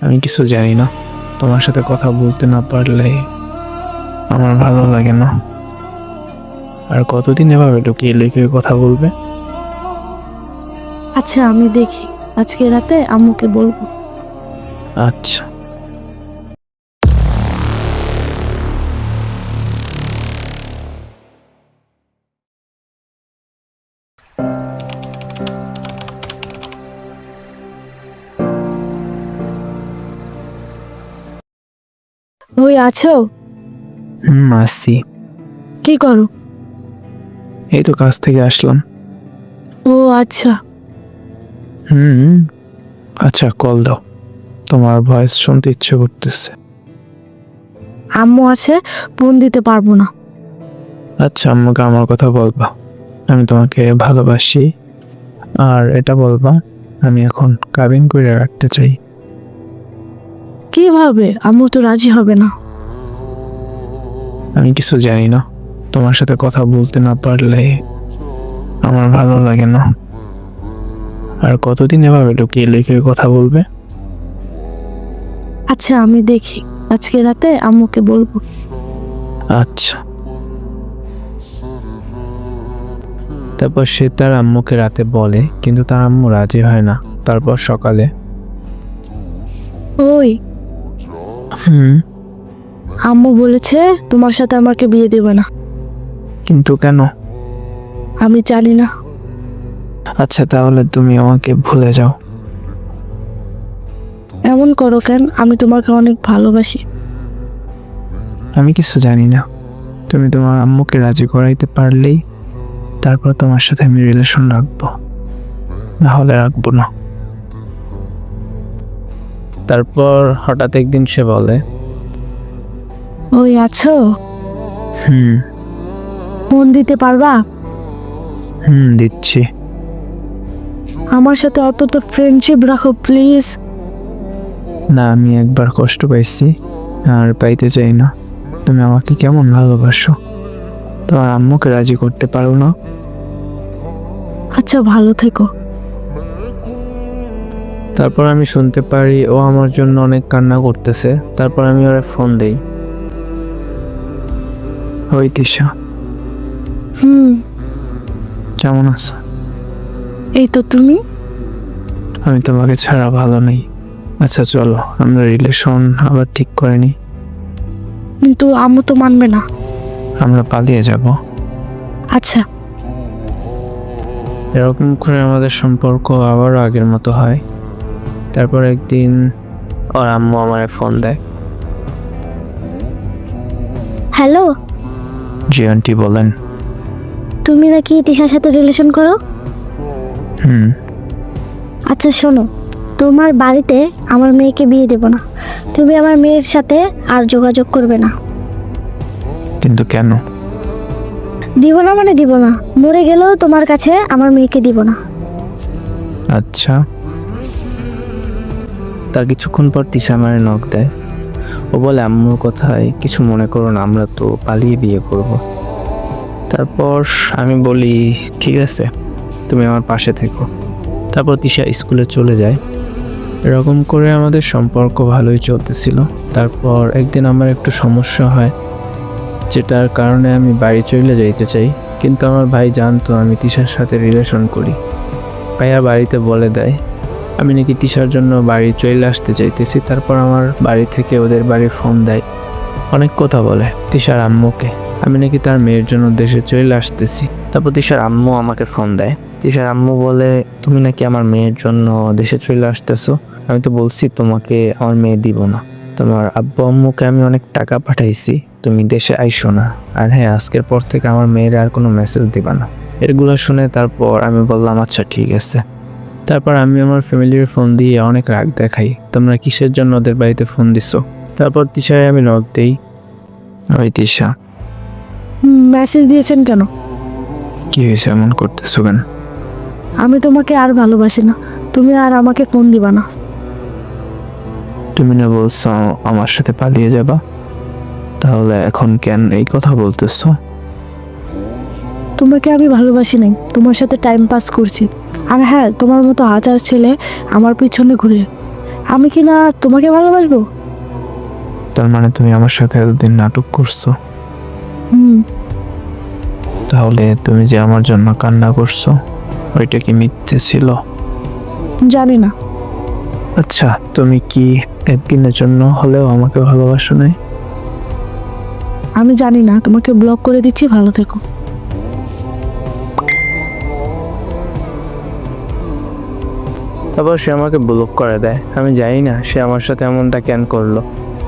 আমি কিছু জানি না। তোমার সাথে কথা বলতে না পারলে আমার ভালো লাগে না। আর কতদিন এভাবে লুকিয়ে লুকিয়ে কথা বলবে? আচ্ছা আমি দেখি। আজকে রাতে আম্মুকে বলব। আচ্ছা। ওই আছো? হুম আসছি। কি করো? এই তো কাজ থেকে আসলাম। ও আচ্ছা। হুম আচ্ছা কল দাও। তোমার ভয়েস শুনতে ইচ্ছে করতেছে। আম্মু আছে ফোন দিতে পারব না। আচ্ছা আম্মুকে আমার কথা বলবা। আমি তোমাকে ভালোবাসি। আর এটা বলবা আমি এখন কাবিন করে রাখতে চাই। কীভাবে? আম্মু তো রাজি হবে না। আমি কিছু জানি না। তোমার সাথে কথা বলতে না পারলে আমার ভালো লাগে না। আর কতদিন এভাবে লুকিয়ে লুকিয়ে কথা বলবে? আচ্ছা আমি দেখি। আজকে রাতে আম্মুকে বলব। আচ্ছা। তারপর সে তার আম্মুকে রাতে বলে কিন্তু তার আম্মু রাজি হয় না। তারপর সকালে ওই হুম। আম্মু বলেছে তোমার সাথে আমাকে বিয়ে দেবে না। কিন্তু কেন? আমি জানি না। আচ্ছা তাহলে তুমি আমাকে ভুলে যাও। এমন করো কেন? আমি তোমাকে অনেক ভালোবাসি। আমি কিছু জানি না। তুমি তোমার আম্মুকে রাজি করাইতে পারলেই তারপর তোমার সাথে আমি রিলেশন রাখব। না হলে রাখব না। তারপর হঠাৎ একদিন সে বলে ওই আছো? হুম। ফোন দিতে পারবা? হুম দিচ্ছি। আমার সাথে অন্তত ফ্রেন্ডশিপ রাখো প্লিজ না আমি একবার কষ্ট পাইছি আর পাইতে চাই না। তুমি আমাকে কেমন ভালোবাসো? তোমার আম্মুকে রাজি করতে পারো না? আচ্ছা ভালো থেকো। তারপর আমি শুনতে পারি ও আমার জন্য অনেক কান্না করতেছে। তারপর আমি ওরা ফোন দেই। ওই দিশা। হুম। কেমন আছো? এই তো তুমি? আমি তোমাকে ছাড়া ভালো নেই। আচ্ছা চলো আমরা রিলেশন আবার ঠিক করে নিই। কিন্তু আমু তো মানবে না। আমরা পালিয়ে যাব। আচ্ছা। এরকম করে আমাদের সম্পর্ক আবার আগের মতো হয়। তারপর একদিন ওর আম্মু আমার ফোন দেয়। হ্যালো? জি আন্টি বলেন। তুমি নাকি তিশার সাথে রিলেশন করো? হুম। আচ্ছা শোনো। তোমার বাড়িতে আমার মেয়েকে বিয়ে দেব না। তুমি আমার মেয়ের সাথে আর যোগাযোগ করবে না। কিন্তু কেন? দিব না মানে দিব না। মরে গেলেও তোমার কাছে আমার মেয়েকে দিব না। আচ্ছা। তার কিছুক্ষণ পর তিশা আমার নখ দেয়। ও বলে আম্মুর কথায়? কিছু মনে করো না, আমরা তো পালিয়ে বিয়ে করব। তারপর আমি বলি, ঠিক আছে, তুমি আমার পাশে থেকো। তারপর তিশা স্কুলে চলে যায়। এরকম করে আমাদের সম্পর্ক ভালোই চলতেছিল। তারপর একদিন আমার একটু সমস্যা হয়, যেটার কারণে আমি বাড়ি চলে যাইতে চাই। কিন্তু আমার ভাই জানতো আমি তিশার সাথে রিলেশন করি। ভাইয়া বাড়িতে বলে দেয় আমি নাকি তিশার জন্য বাড়ি চলে আসতে চাইতেছি, তারপর আমার বাড়ি থেকে ওদের বাড়ি ফোন দেয়। অনেক কথা বলে তিশার আম্মুকে। আমি নাকি তার মেয়ের জন্য দেশে চলে আসতেছি। তারপর তিশার আম্মু আমাকে ফোন দেয়। তিশার আম্মু বলে, তুমি নাকি আমার মেয়ের জন্য দেশে চলে আসতেছো? আমি তো বলছি তোমাকে আমার মেয়ে দিব না। তোমার আব্বু আম্মুকে আমি অনেক টাকা পাঠাইছি, তুমি দেশে আইসো না। আর হ্যাঁ আজকের পর থেকে আমার মেয়ের আর কোনো মেসেজ দিবা না। এগুলো শুনে তারপর আমি বললাম আচ্ছা ঠিক আছে। তারপর আমি আমার ফ্যামিলির ফোন দিয়ে অনেক রাগ দেখাই। তোমরা কিসের জন্য ওদের বাড়িতে ফোন দিছো? তারপর তিশায় আমি নক দেই। ওই তিশা। মেসেজ দিয়েছেন কেন? কি হয়েছে এমন করতেছো কেন? আমি তোমাকে আর ভালোবাসি না। তুমি আর আমাকে ফোন দিবা না। তুমি না বলছো আমার সাথে পালিয়ে যাবা? তাহলে এখন কেন এই কথা বলতেছো? তোমাকে আমি ভালোবাসি নাই। তোমার সাথে টাইম পাস করছি। আর হ্যাঁ তোমার মতো হাজার ছেলে আমার পিছনে ঘুরে। আমি কি না তোমাকে ভালোবাসবো? তার মানে তুমি আমার সাথে এতদিন নাটক করছ? হুম। তাহলে তুমি যে আমার জন্য কান্না করছ ওইটা কি মিথ্যে ছিল? জানি না। আচ্ছা তুমি কি একদিনের জন্য হলেও আমাকে ভালোবাসো নাই? আমি জানি না তোমাকে ব্লক করে দিচ্ছি ভালো থেকো। তারপর সে আমাকে ব্লক করে দেয়। আমি জানি না সে আমার সাথে এমনটা কেন করল।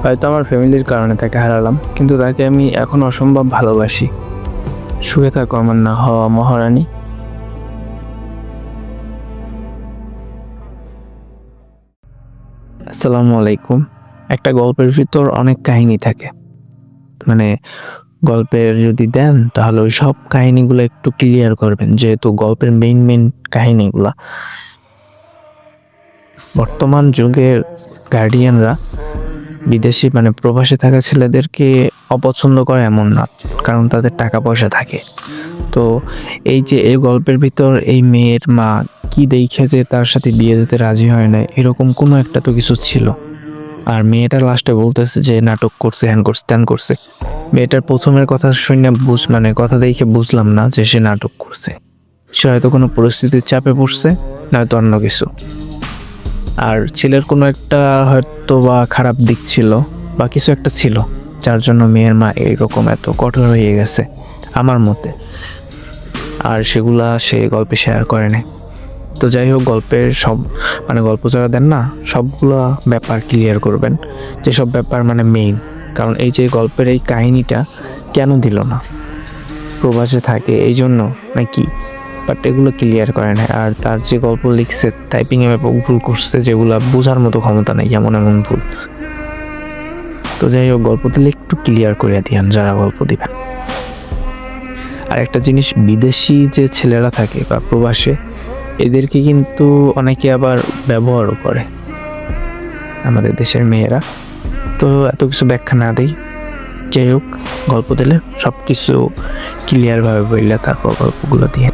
হয়তো আমার ফ্যামিলির কারণে তাকে হারালাম, কিন্তু তাকে আমি এখন অসম্ভব ভালোবাসি। শুয়ে থাকো আমার না হওয়া মহারানী। আসসালামু আলাইকুম। একটা গল্পের ভিতর অনেক কাহিনী থাকে। মানে গল্পের যদি দেন, তাহলে ওই সব কাহিনীগুলো একটু ক্লিয়ার করবেন, যেহেতু গল্পের মেইন মেইন কাহিনীগুলা। বর্তমান যুগের গার্ডিয়ানরা বিদেশি মানে প্রবাসে থাকা ছেলেদেরকে অপছন্দ করে এমন না, কারণ তাদের টাকা পয়সা থাকে। তো এই যে এই গল্পের ভিতর এই মেয়ের মা কি দেখে যে তার সাথে বিয়ে দিতে রাজি হয় না এরকম কোনো একটা তো কিছু ছিল। আর মেয়েটা লাস্টে বলতেছে যে, নাটক করছে, হ্যান করছে, ত্যান করছে। মেয়েটার প্রথমের কথা শুনে বুঝ মানে কথা দেখে বুঝলাম না যে সে নাটক করছে। সে হয়তো কোনো পরিস্থিতির চাপে পড়ছে, নয়তো অন্য কিছু। আর ছেলের কোনো একটা হয়তো বা খারাপ দিক ছিল বা কিছু একটা ছিল, যার জন্য মেয়ের মা এইরকম এত কঠোর হয়ে গেছে আমার মতে। আর সেগুলা সে গল্পে শেয়ার করে নাই তো যাই হোক, গল্পের সব মানে গল্প যারা দেন না, সবগুলো ব্যাপার ক্লিয়ার করবেন যেসব ব্যাপার মানে মেইন কারণ এই যে গল্পের এই কাহিনীটা কেন দিল না? প্রবাসে থাকে এই জন্য নাকি বাট এগুলো ক্লিয়ার করে না আর তার যে গল্প লিখছে টাইপিংয়ে ভুল করছে, যেগুলো বোঝার মতো ক্ষমতা নেই, এমন এমন ভুল। তো যাই হোক গল্প দিলে একটু ক্লিয়ার করে দিয়ান, যারা গল্প দিবেন। আর একটা জিনিস, বিদেশি যে ছেলেরা থাকে বা প্রবাসে, এদেরকে কিন্তু অনেকে আবার ব্যবহারও করে। আমাদের দেশের মেয়েরা। তো এত কিছু ব্যাখ্যা না দেই। যাই হোক, গল্প দিলে সব কিছু ক্লিয়ারভাবে বললে তারপর গল্পগুলো দিয়ে।